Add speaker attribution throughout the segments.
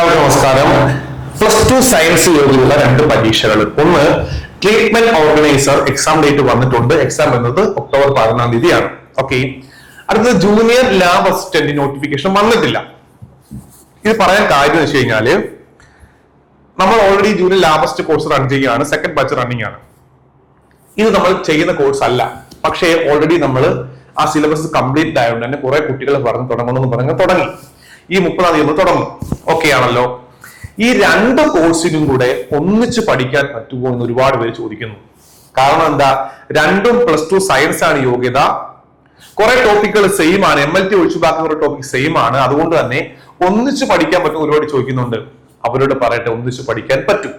Speaker 1: എല്ലാവർക്കും നമസ്കാരം. Plus two science യോഗ്യതയുള്ള രണ്ട് പരീക്ഷകൾ. ഒന്ന് ട്രീറ്റ്മെന്റ് ഓർഗനൈസർ എക്സാം ഡേറ്റ് വന്നിട്ടുണ്ട്. എക്സാം എന്നത് ഒക്ടോബർ പതിനൊന്നാം തീയതിയാണ്. ഓക്കെ അടുത്തത് ജൂനിയർ ലാബ് അസിസ്റ്റന്റ് നോട്ടിഫിക്കേഷൻ വന്നിട്ടില്ല. ഇത് പറയാൻ കാര്യം വെച്ച് കഴിഞ്ഞാൽ നമ്മൾ already junior lab assistant course run ചെയ്യുകയാണ്. സെക്കൻഡ് ബാച്ച് റണ്ണിങ് ആണ്. ഇത് നമ്മൾ ചെയ്യുന്ന കോഴ്സ് അല്ല. പക്ഷേ ഓൾറെഡി നമ്മൾ ആ സിലബസ് കംപ്ലീറ്റ് ആയതുകൊണ്ട് തന്നെ കുറെ കുട്ടികൾ പറഞ്ഞു തുടങ്ങണമെന്ന് പറഞ്ഞ് തുടങ്ങി. ഈ മുപ്പതാം തീയതി തുടങ്ങും ഓക്കെ ആണല്ലോ ഈ രണ്ട് കോഴ്സിനും കൂടെ ഒന്നിച്ച് പഠിക്കാൻ പറ്റുമോ എന്ന് ഒരുപാട് പേര് ചോദിക്കുന്നു. കാരണം എന്താ? രണ്ടും പ്ലസ് ടു സയൻസ് ആണ് യോഗ്യത. കുറെ ടോപ്പിക്കുകൾ സെയിം ആണ്. എം എൽ ടി ഒഴിച്ചു ബാക്കി കുറെ ടോപ്പിക് സെയിം ആണ്. അതുകൊണ്ട് തന്നെ ഒന്നിച്ച് പഠിക്കാൻ പറ്റും ഒരുപാട് ചോദിക്കുന്നുണ്ട്. അവരോട് പറയട്ടെ ഒന്നിച്ച് പഠിക്കാൻ പറ്റും.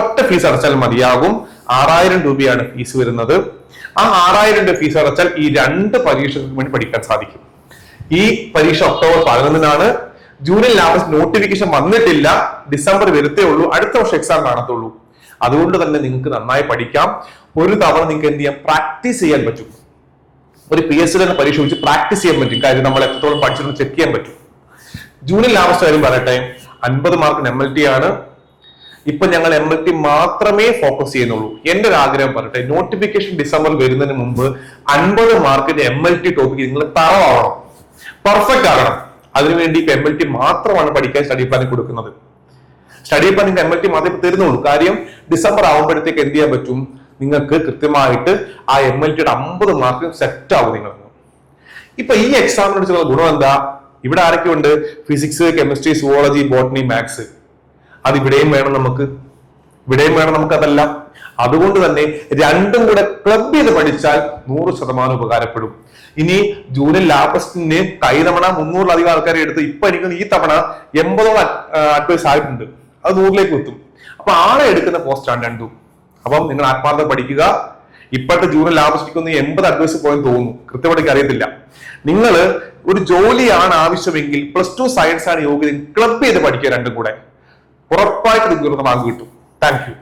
Speaker 1: ഒറ്റ ഫീസ് അടച്ചാൽ മതിയാകും. ആറായിരം രൂപയാണ് ഫീസ് വരുന്നത്. ആ ആറായിരം രൂപ ഫീസ് അടച്ചാൽ ഈ രണ്ട് പരീക്ഷകൾക്ക് വേണ്ടി പഠിക്കാൻ സാധിക്കും. ഈ പരീക്ഷ ഒക്ടോബർ പതിനൊന്നിനാണ്. ജൂനിയർ ലാബസ് നോട്ടിഫിക്കേഷൻ വന്നിട്ടില്ല. ഡിസംബർ വരത്തേ ഉള്ളൂ. അടുത്ത വർഷം എക്സാം കാണത്തുള്ളൂ. അതുകൊണ്ട് തന്നെ നിങ്ങൾക്ക് നന്നായി പഠിക്കാം. ഒരു തവണ നിങ്ങൾക്ക് എന്ത് ചെയ്യാം? പ്രാക്ടീസ് ചെയ്യാൻ പറ്റും. ഒരു പി എസ് തന്നെ പരീക്ഷ വെച്ച് പ്രാക്ടീസ് ചെയ്യാൻ പറ്റും. കാര്യം നമ്മൾ എത്രത്തോളം പഠിച്ചിട്ട് ചെക്ക് ചെയ്യാൻ പറ്റും. ജൂനിയർ ലാബസ്റ്റ് കാര്യം പറയട്ടെ. അൻപത് മാർക്കിന് എം എൽ ടി ആണ്. ഇപ്പൊ ഞങ്ങൾ എം എൽ ടി മാത്രമേ ഫോക്കസ് ചെയ്യുന്നുള്ളൂ. എന്റെ ഒരു ആഗ്രഹം പറയട്ടെ. നോട്ടിഫിക്കേഷൻ ഡിസംബർ വരുന്നതിന് മുമ്പ് അൻപത് മാർക്കിന്റെ എം എൽ ടി ടോപ്പിക് നിങ്ങൾ തറവാവണം പെർഫെക്റ്റ് ആകണം. അതിനുവേണ്ടി ഇപ്പൊ എം എൽ ടി മാത്രമാണ് പഠിക്കാൻ സ്റ്റഡി പ്ലാനിൽ കൊടുക്കുന്നത്. സ്റ്റഡി പ്ലാനിന്റെ എം എൽ ടി മാത്രമേ തരുന്നുള്ളൂ. കാര്യം ഡിസംബർ ആകുമ്പോഴത്തേക്ക് എന്ത് ചെയ്യാൻ പറ്റും? നിങ്ങൾക്ക് കൃത്യമായിട്ട് ആ എം എൽ ടിയുടെ അമ്പത് മാർക്ക് സെറ്റ് ആവും നിങ്ങൾക്ക് ഇപ്പൊ ഈ എക്സാമിനോട് വെച്ചുള്ള ഗുണം എന്താ? ഇവിടെ ആരൊക്കെയുണ്ട്? Physics chemistry zoology botany maths അത് ഇവിടെയും വേണം നമുക്ക്. ഇവിടെയും വേണം നമുക്ക് അതല്ല അതുകൊണ്ട് തന്നെ രണ്ടും കൂടെ ക്ലബ് ചെയ്ത് പഠിച്ചാൽ നൂറ് ശതമാനം ഉപകാരപ്പെടും. ഇനി ജൂലൈ ലാബസ്റ്റിന് കൈ തവണ മുന്നൂറിലധികം ആൾക്കാരെ എടുത്ത് ഇപ്പൊ എനിക്ക് ഈ തവണ എൺപതോളം അഡ്വൈസ് ആയിട്ടുണ്ട്. അത് നൂറിലേക്ക് എത്തും. അപ്പൊ ആളെ എടുക്കുന്ന പോസ്റ്റാണ് രണ്ടും. അപ്പം നിങ്ങൾ ആത്മാർത്ഥം പഠിക്കുക. ഇപ്പോഴത്തെ ജൂലൈ ലാബസ്റ്റിക്ക് ഒന്ന് എൺപത് അഡ്വൈസ് പോയെന്ന് തോന്നുന്നു. കൃത്യമായിട്ട് അറിയത്തില്ല. നിങ്ങൾ ഒരു ജോലിയാണ് ആവശ്യമെങ്കിൽ പ്ലസ് ടു സയൻസ് ആണ് യോഗ്യത. ക്ലബ് ചെയ്ത് പഠിക്കുക രണ്ടും കൂടെ. ഉറപ്പായിട്ട് നിങ്ങൾക്ക് മാർക്ക് കിട്ടും. Thank you